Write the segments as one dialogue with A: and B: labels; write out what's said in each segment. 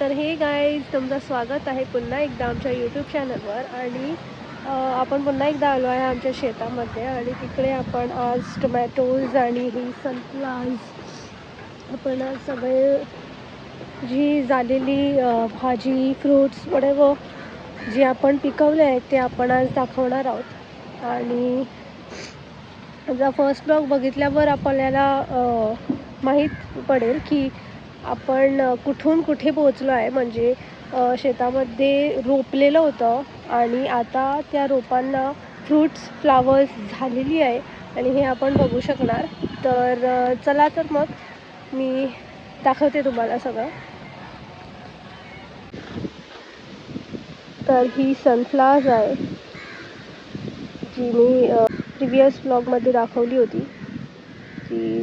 A: तर हे गाईज तुमचं स्वागत आहे पुन्हा एकदा आमच्या यूट्यूब चॅनलवर आणि आपण पुन्हा एकदा आलो आहे आमच्या शेतामध्ये. आणि तिकडे आपण आज टोमॅटोज आणि ही सनफ्लावर्स आपण आज सगळे जी झालेली भाजी फ्रूट्स वडेव जे आपण पिकवले आहेत ते आपण आज दाखवणार आहोत. आणि जर फर्स्ट ब्लॉग बघितल्यावर आपल्याला माहीत पडेल की आपण कुठून कुठे पोहोचलो आहे म्हणजे शेतामध्ये रोपलेलं होतं आणि आता त्या रोपांना फ्रूट्स फ्लावर्स झालेली आहे आणि हे आपण बघू शकणार. तर चला तर मग मी दाखवते तुम्हाला सगळं. तर ही सनफ्लावर्स आहे जी मी प्रिवियस ब्लॉगमध्ये दाखवली होती की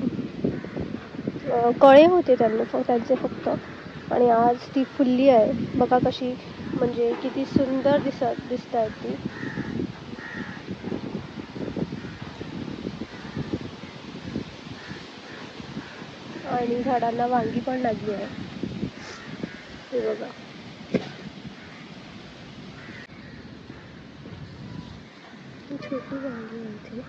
A: कळे होते त्यांना त्यांचे फक्त. आणि आज ती फुलली आहे. बघा कशी म्हणजे किती सुंदर दिसत दिसत आहेत ती. आणि झाडांना वांगी पण लागली आहे. हे बघा. छोटी वांगी आहे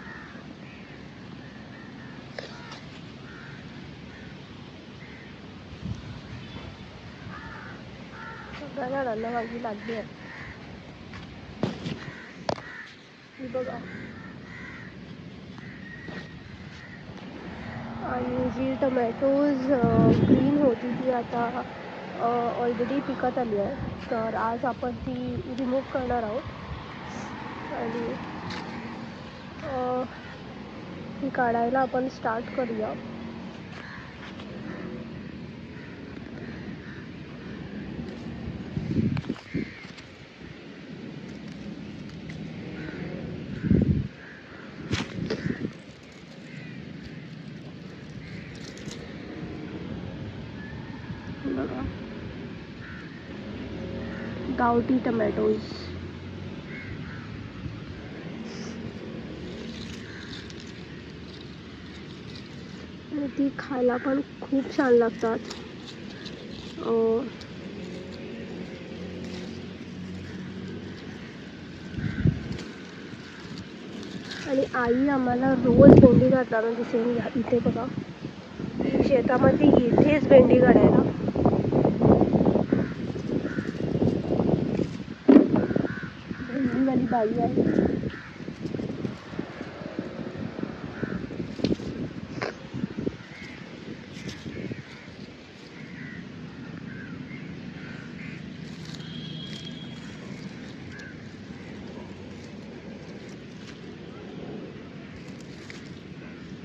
A: इथे सगळ्या लागली आहे. ही बघा. आणि जी टमॅटोज ग्रीन होती ती आता ऑलरेडी पिकत आली आहे. तर आज आपण ती रिमूव्ह करणार आहोत. आणि ती काढायला आपण स्टार्ट करूया बघा गावठी tomatoes. आणि ती खायला पण खूप छान लागतात. आणि आई आम्हाला रोज भेंडी घातला म्हणजे सेम इथे बघा. शेतामध्ये इथेच भेंडी काढायला बाई आहे.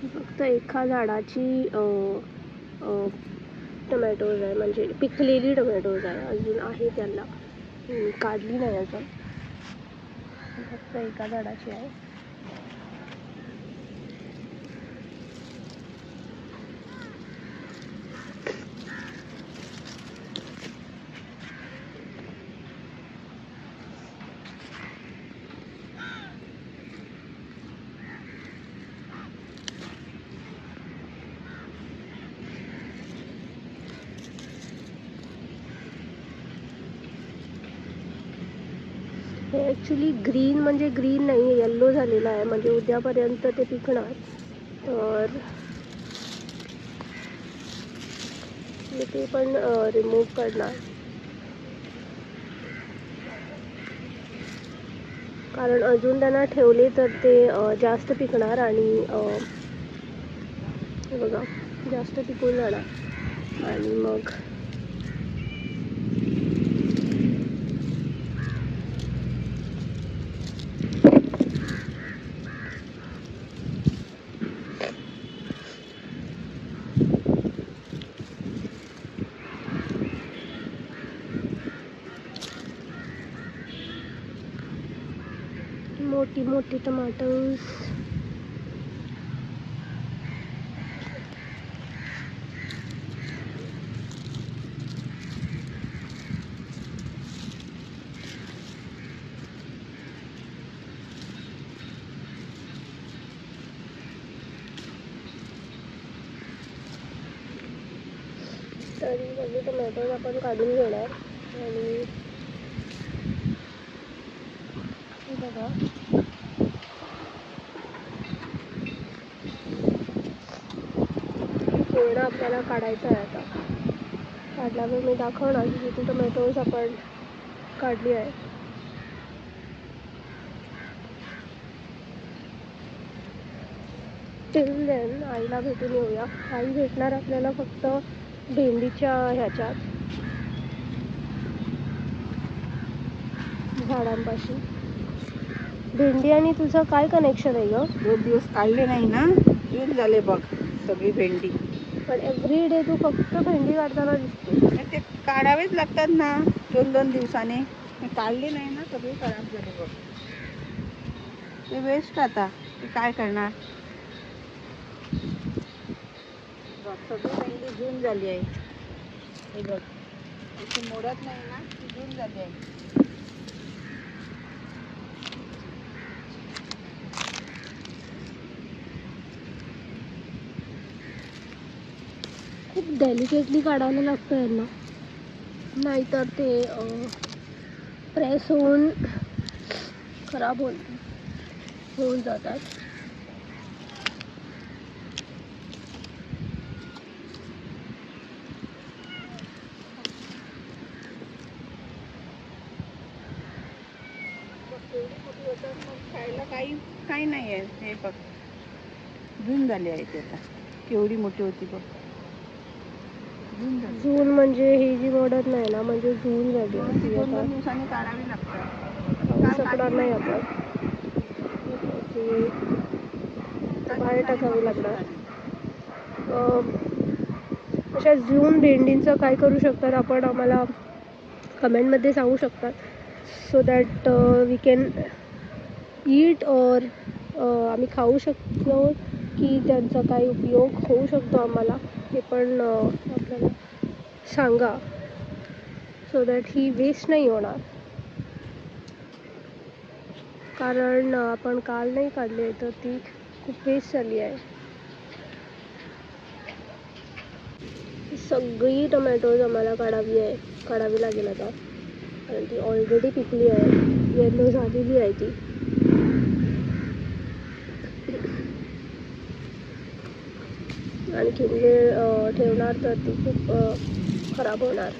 A: फक्त एका झाडाची टोमॅटोज टमॅटोज आहे. म्हणजे पिकलेली टमॅटोज आहे. अजून आहे त्यांना. काढली नाही अजून. फक्त एका झाडाची आहे हे ॲक्च्युली ग्रीन म्हणजे ग्रीन नाही येल्लो झालेला आहे. म्हणजे उद्यापर्यंत ते पिकणार. तर ते पण रिमूव्ह करणार. कारण अजून त्यांना ठेवले तर ते जास्त पिकणार आणि हे बघा जास्त पिकून जाणार आणि मग salty tomatoes. Tadi tadi tomatoes apa tuh kadung jodoh, ini apa? आपल्याला काढायचं आहे आता. काढल्यावर मी दाखवणार की किती टोमॅटोज आपण काढली आहे. टिल देन आईला भेटून येऊया. आई भेटणार आपल्याला फक्त भेंडीच्या ह्याच्यात. झाडांपाशी. भेंडी आणि तुझं काय कनेक्शन आहे ग?
B: दोन दिवस काढले नाही ना? येऊन झाले बघ सगळी भेंडी.
A: पण एव्हरी डे तू फक्त भेंडी काढताना दिसते
B: ते काढावेच लागतात ना दोन दोन दिवसाने. काढली नाही ना सगळी खराब झाली बघ. ते वेस्ट आता ते काय करणार? बघ सगळी भेंडी जून झाली आहे. हे बघ. मोडत नाही ना ती जून झाली आहे.
A: खूप डेलिकेटली काढायला लागतं यांना. नाहीतर ते प्रेस होऊन खराब होऊन होऊन जातात.
B: खायला काही काही नाही आहे ते बघ. जून झाली आहे ते आता. केवढी मोठी होती बघ. झाली
A: जून म्हणजे ही जी मोडत नाही ना म्हणजे जून झाली ती आता
B: दिवसांनी काढावी लागतात
A: शकणार नाही आपण बाहेर टाकावी लागणार. अशा जून भेंडींचं काय करू शकतात आपण आम्हाला कमेंटमध्ये सांगू शकतात. So that we can eat और आम्ही खाऊ शकतो की त्यांचा काय उपयोग होऊ शकतो आम्हाला. हे पण अं, आपल्याला सांगा. सो दॅट ही वेस्ट नाही होणार. कारण आपण काल नाही काढले तर ती खूप वेस्ट झाली आहे. ही सगळी टोमॅटोज आम्हाला काढावी आहे काढावी लागेल आता. कारण ती ऑलरेडी पिकली आहे. येलो झालेली आहे ती. आणखी वेळ ठेवणार तर ती खूप खराब होणार.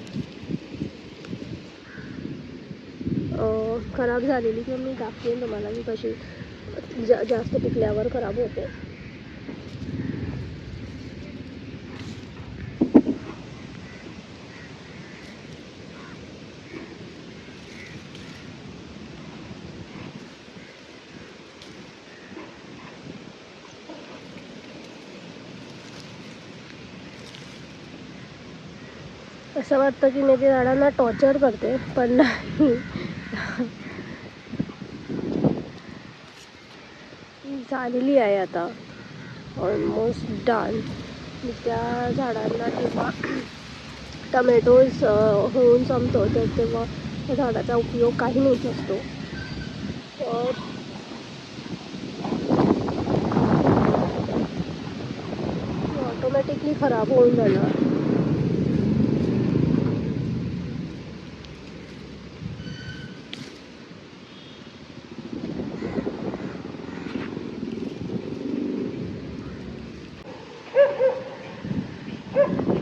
A: खराब झालेली किंवा मी दाखवेन तुम्हाला की कशी जा जास्त पिकल्यावर खराब होते. असं वाटतं की मी ते झाडांना टॉर्चर करते पण नाही. झालेली आहे आता. ऑलमोस्ट डन त्या झाडांना जेव्हा टमॅटोज होऊन संपतो तर तेव्हा त्या झाडाचा उपयोग काही नाही नसतो तर ऑटोमॅटिकली खराब होऊन जाणार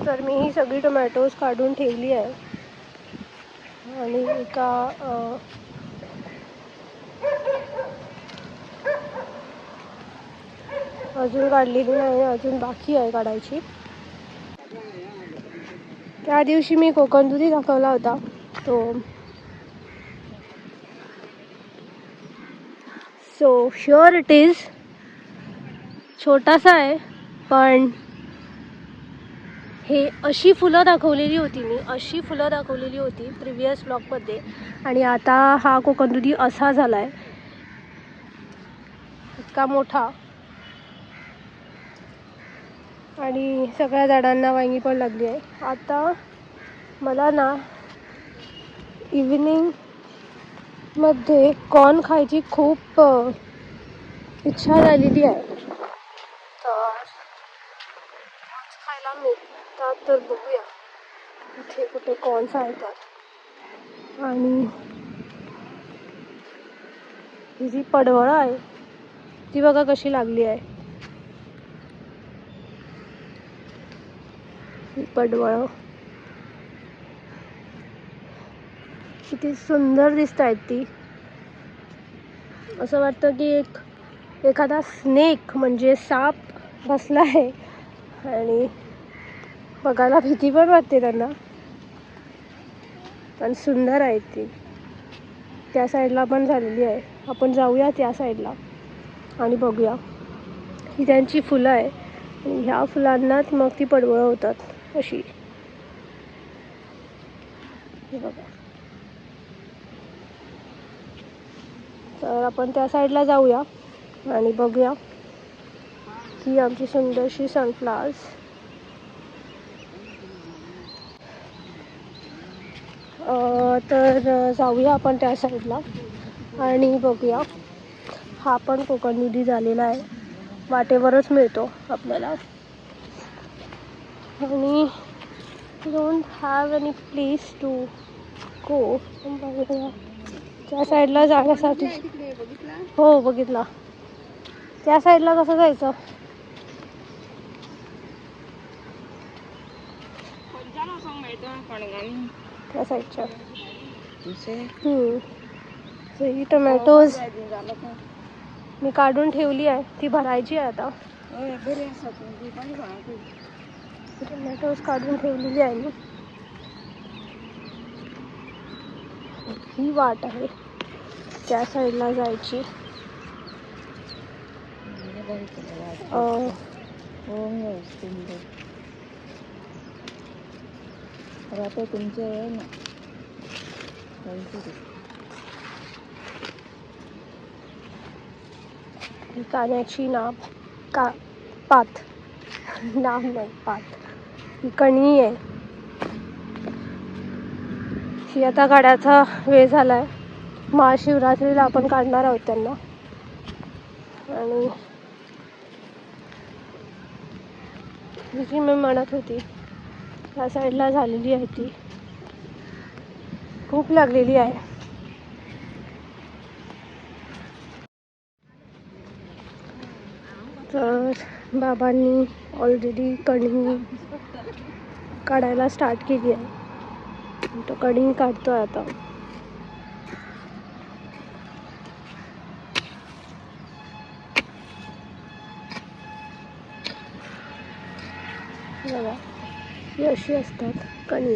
A: तर मी ही सगळी टोमॅटोज काढून ठेवली आहे. आणि एका अजून काढलेली नाही अजून बाकी आहे काढायची. त्या दिवशी मी कोकण दुधी दाखवला होता तो सो शुअर इट इज छोटासा आहे पण हे अशी फुलं दाखवलेली होती मी अशी फुलं दाखवलेली होती प्रिव्हियस ब्लॉगमध्ये. आणि आता हा कोकणदुधी असा झाला आहे इतका मोठा. आणि सगळ्या झाडांना वांगी पण लागली आहे. आता मला ना इव्हिनिंगमध्ये कॉर्न खायची खूप इच्छा झालेली आहे. तर खायला मिळते. मिळतात तर बघूया इथे कुठे कॉल आहेत आणि ही जी पडवळं आहे ती बघा कशी लागली आहे. ही पडवळ किती सुंदर दिसत आहेत ती. असं वाटतं की एक एखादा स्नेक म्हणजे साप बसला आहे. आणि बघायला भीती पण वाटते त्यांना. पण सुंदर आहेत ती. त्या साईडला पण झालेली आहे. आपण जाऊया त्या साईडला आणि बघूया. ही त्यांची फुलं आहे. ह्या फुलांनाच मग ती पडवळं होतात अशी. हे बघा. तर आपण त्या साईडला जाऊया आणि बघूया ही आमची सुंदरशी सनफ्लावर्स तर जाऊया आपण त्या साईडला आणि बघूया. हा पण कोकण निधी झालेला आहे. वाटेवरच मिळतो आपल्याला. आणि don't have any place to go त्या साईडला जाण्यासाठी. हो बघितला. त्या साईडला कसं जायचं?
B: कोणत्या सांग माहिती
A: त्या साईडच्या. ही टोमॅटोज मी काढून ठेवली आहे. ती भरायची आहे आता. टोमॅटोज काढून ठेवलेली आहे मी. ही वाट आहे. त्या साईडला जायची.
B: हो सुंदर आता तुमचे आहे ना.
A: कान्याची का पात. नाव नाही पात. ही कणी आहे. ही आता काढायचा वेळ झाला आहे महाशिवरात्रीला आपण काढणार आहोत त्यांना. आणि जी मी म्हणत होती त्या साईडला झालेली आहे ती. खूप लागलेली आहे. तर बाबांनी ऑलरेडी कणी काढायला स्टार्ट केली आहे. तो कणी आहे आता. बघा. ही अशी असतात कणी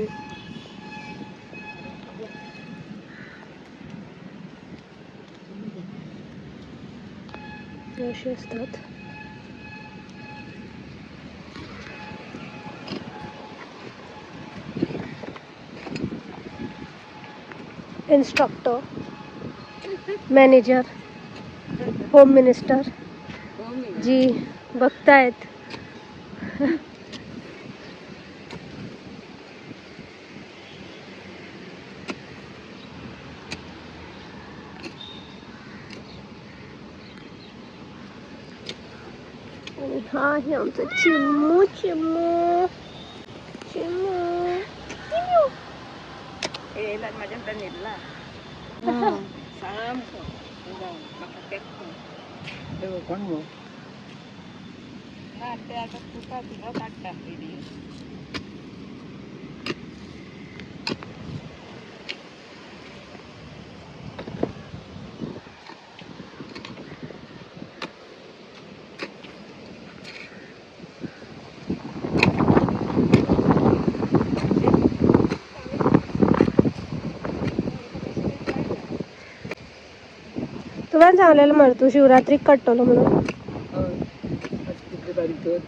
A: ही अशी असतात इन्स्ट्रक्टर मॅनेजर होम मिनिस्टर
B: हो मी
A: जी बघतायत आणि हा आहे आमचा चिमू चिमू चिमू चिमू
B: यायला माझ्याकडे नेला सामको मका टेकतो कोण गो ना ते आता तुका तुला काढता पिढी
A: पण सांगलेलं म्हणतो तू शिवरात्री कटवलं म्हणून.
C: शिवरात्री तारीख तर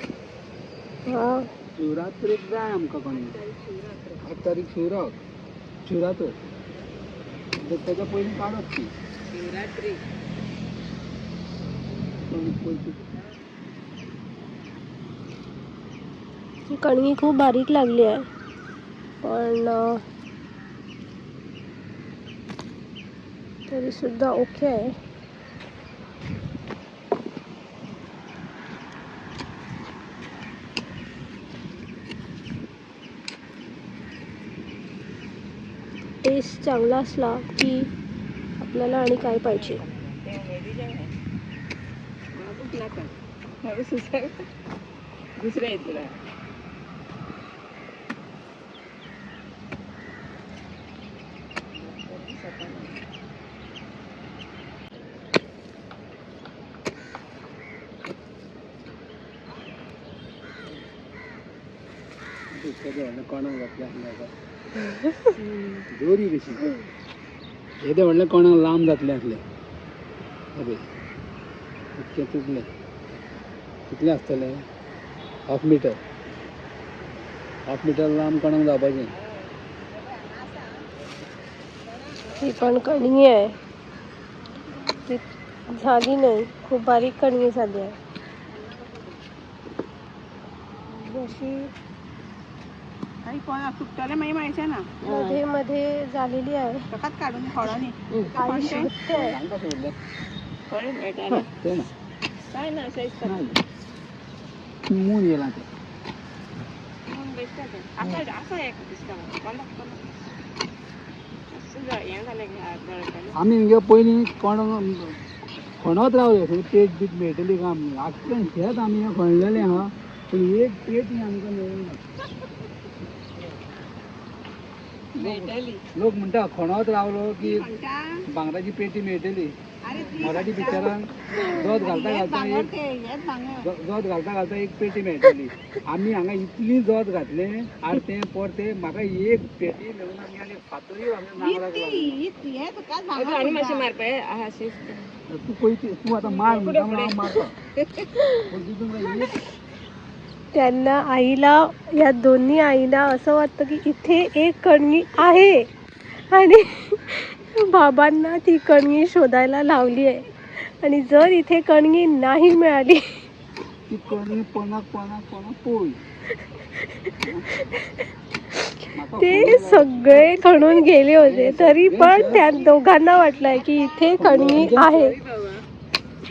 A: हा.
C: शिवरात्रीक जाय आमकां कोणी आठ तारीख शिवराक शिवरात्र तर त्याच्या पयलीं काडत ती
B: शिवरात्री
A: कणगी खूप बारीक लागली आहे. पण तरी सुद्धा ओके आहे. टेस्ट चांगला असला की आपल्याला आणि काय पाहिजे?
B: ते मेहंदीच्या आहे. दुसरं आहे. तुला
C: कोणाक जातले जोरी कशी? येते म्हणल्यार कोणाक लांब जातले आसले अबे इतके तुटले कितले आसतले हाफ मिटर हाफ मिटर लांब कोणाक जावपाचें
A: ही पण कणगी आहे. ती झाली नाही. खूप बारीक कणगी झाली आहे. अशी
B: काही कोण सुट्टाले मागीर माहिती ना.
A: मध्ये मध्ये झालेली आहे.
B: फकत काढून फळांनी.
A: आई शिकते
B: फळे
C: ना.
B: काय ना
C: मून गेला ते
B: म्हणून बेश्टा ते आसा आसा एक दिसता? म्हाका. कोणाक कोणाक असं जा- हें जालें की हात गळटाले
C: आमी हिंगा पयलीं कोणाक खणत रावले खंय पेट बीट मेळटली काय आमी आख्खें शेत आमी हें खणलेलें आहा पूण एक पेट आमकां मेळना
B: मेळटली
C: लोक म्हणटा खणत रावलो की भांगराची पेटी मेळटली मराठी पिक्चरान जोत घालता घालता एक जोत घालता घालता एक पेटी मेळटली आमी हांगा इतली जोत घातले आरते परते म्हाका एक पेटी मेळून आमी आनी फातोरी नांगराक
B: ती
C: लागले
B: ही- हे तुकाच भांगर मातशें मारपा आहा
C: तू पळय तू आतां मार म्हणटा हांव मारता. पण तितून एक
A: त्यांना आईला या दोन्ही आईला असं वाटतं की इथे एक कणगी आहे. आणि बाबांना ती कणगी शोधायला लावली आहे. आणि जर इथे कणगी नाही मिळाली
C: ती
A: सगळे खणून गेले होते. तरी पण त्या दोघांना वाटलंय की इथे कणगी आहे.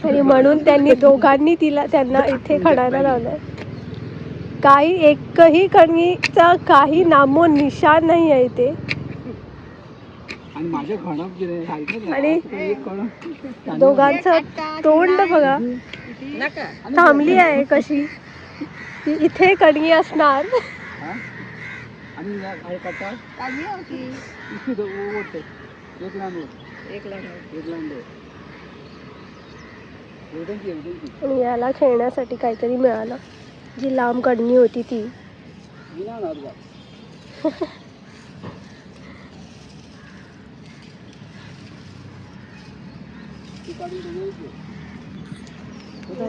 A: आणि म्हणून त्यांनी दोघांनी तिला त्यांना इथे खणायला लावलंय. काही एकही कणगीचा काही नामो निशाण नाही आहे इथे.
C: आणि माझ्या
A: आणि
C: एक कणप
A: दोघांचं तोंड बघा.
B: नका.
A: थांबली आहे कशी. की इथे कणगी असणार.
C: हा? आणि या ओढते एक लांब ओढ
B: एक
A: आणि याला खेळण्यासाठी काहीतरी मिळालं. जी लांब काढणी होती ती.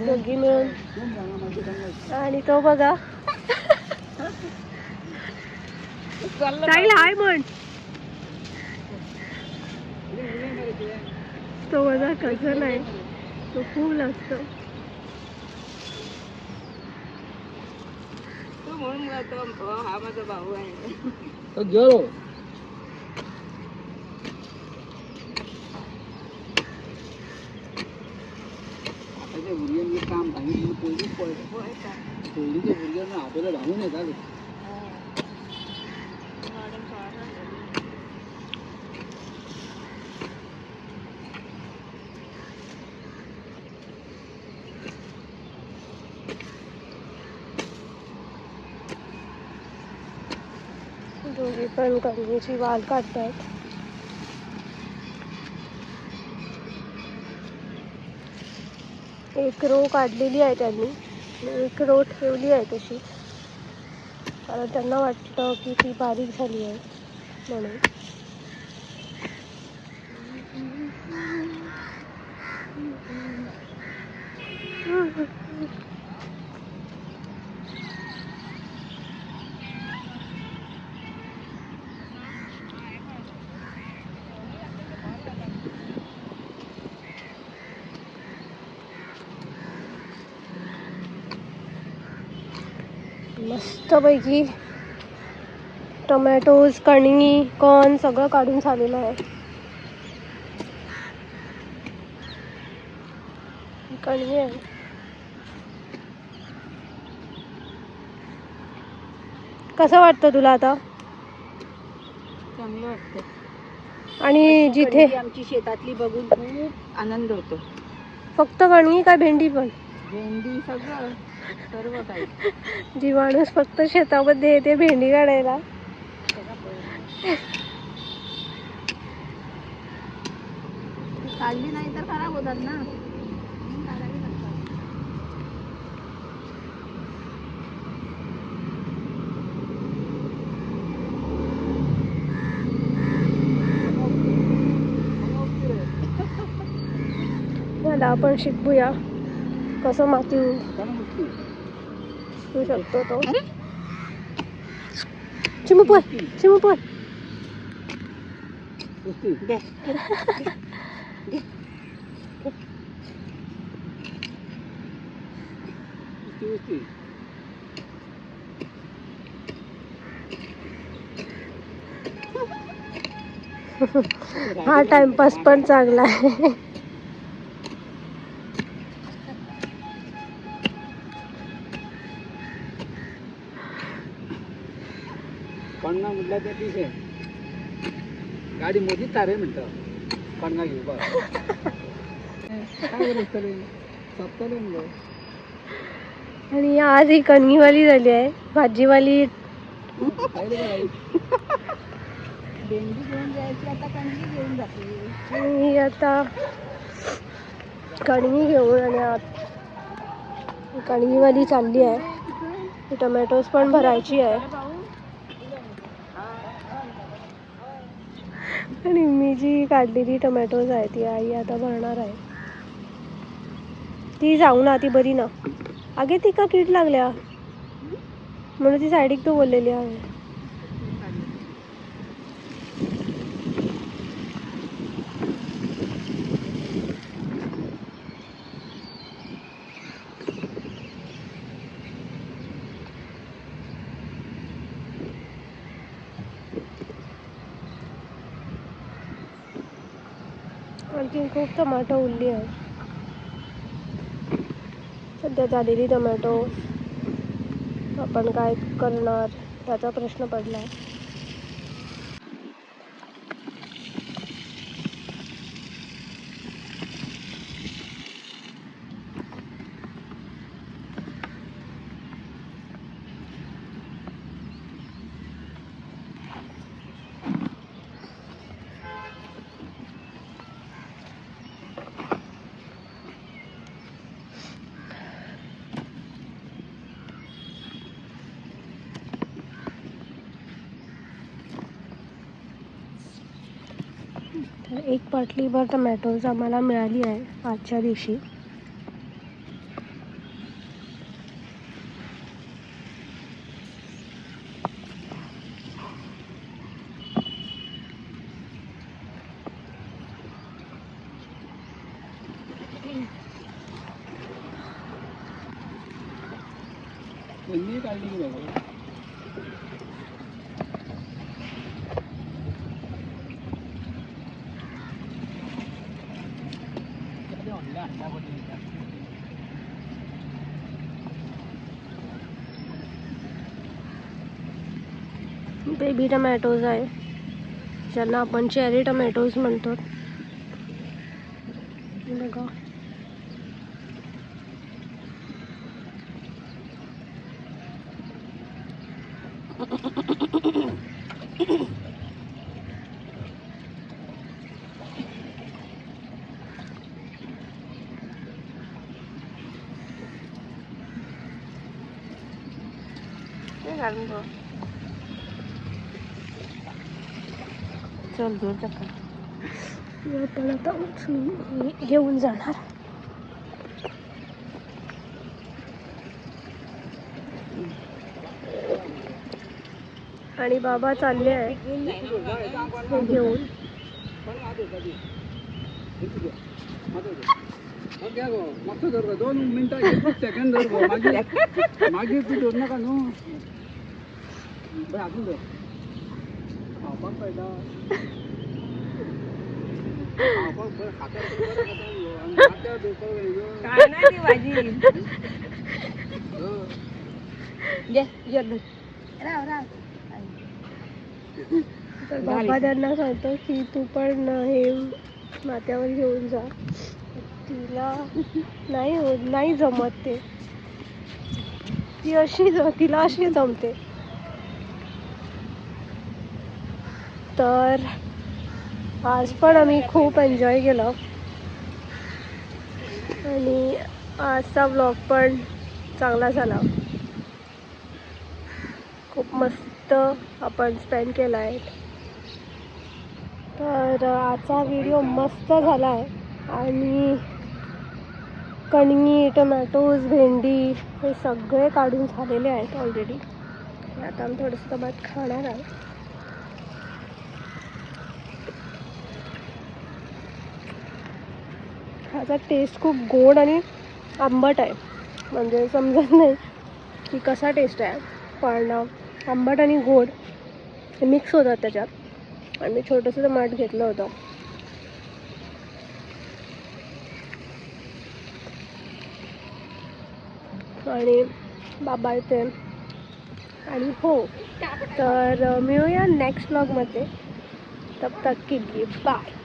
A: दोघी मिळून आणि तो बघा. चांगला हाय म्हण. तो माझा कझन आहे तो खूप लागतो
B: तू म्हणून मला तो हो, हा माझा भाऊ आहे
C: तो गेलो
A: दोघी पण कणगीची वाल काढतायत. एक रो काढलेली आहे त्यांनी. एक रो ठेवली आहे तशी. कारण त्यांना वाटतं की ती बारीक झाली आहे म्हणून. मस्तपैकी टोमॅटोज कणगी कॉर्न सगळं काढून झालेलं आहे. कणगी आहे. कसं वाटतं तुला आता?
B: चांगलं वाटतं
A: आणि जिथे
B: आमची शेतातली बघून खूप आनंद होतो.
A: फक्त कणगी का भेंडी पण?
B: भेंडी सगळं. सर्व काही.
A: जी माणूस फक्त शेतामध्ये येते भेंडी काढायला.
B: काढली नाही तर खराब होतात ना.
A: आपण शिकूया. कसं माती शिकू शकतो तो चिमू पण चिमू
B: दे.
A: हा टाइमपास पण चांगला आहे.
C: कणगा म्हटलं तर ठीक आहे गाडी मोदीच तारे म्हणतात. कणगा घेऊ बा. काय सप्ताले
A: आणि आज ही कणगीवाली झाली आहे. भाजीवाली?
B: भेंडी घेऊन जायची आता कणगी घेऊन जाते.
A: आणि ही आता कणगी घेऊन आणि आत कणगीवाली चालली आहे. टोमॅटोज पण भरायची आहे. आणि मी जी काढलेली टोमॅटोज आहे ती आई आता भरणार आहे. ती जाऊ ना ती बरी ना. अगे ती का कीड लागल्या? म्हणून ती सायडीक दवरलेली बोललेली आहे. आणखी खूप टमाटो उरली आहे. सध्या झालेली टमॅटो. आपण काय करणार? त्याचा प्रश्न पडला. आहे तर एक बाटलीभर टमॅटोज आम्हाला मिळाली आहे आजच्या दिवशी
C: त्यांनी काढली की बघा
A: बेबी टमॅटोज आहे. ज्यांना आपण चेरी टमॅटोज म्हणतो. बघा.
B: ते चल दूर चक्कर
A: हे आपण आता उचलून हे घेऊन जाणार. आणि बाबा चालले आहे. हे घेऊन.
C: दोन मिनिटं सेकंड. मागे नका
B: काय नाही ती भाजी. घे, ये दूध. राव राव आई.
A: तर बाबा. त्यांना सांगतो की तू पण हे नात्यावर घेऊन जा तिला नाही होत नाही जमत ते ती अशी ज- तिला अशी जमते तर आज पण आम्ही खूप एन्जॉय केलं. आणि आजचा व्लॉग पण चांगला झाला. खूप मस्त आपण स्पेंड केला आहे तर आजचा व्हिडिओ मस्त झाला आहे आणि कणगी टोमॅटोज भेंडी हे सगळे काढून झालेले आहेत ऑलरेडी आता आम्ही थोडंसं टमाट खाणार आहोत. ह्याचा टेस्ट खूप गोड आणि आंबट आहे. म्हणजे समजत नाही की कसा टेस्ट आहे. पण आंबट आणि गोड मिक्स होतात त्याच्यात. आणि मी छोटंसं टमाट घेतलं होतं. आणि बाबा येते आणि हो तर मिळूया नेक्स्ट ब्लॉगमध्ये तब तक की बाय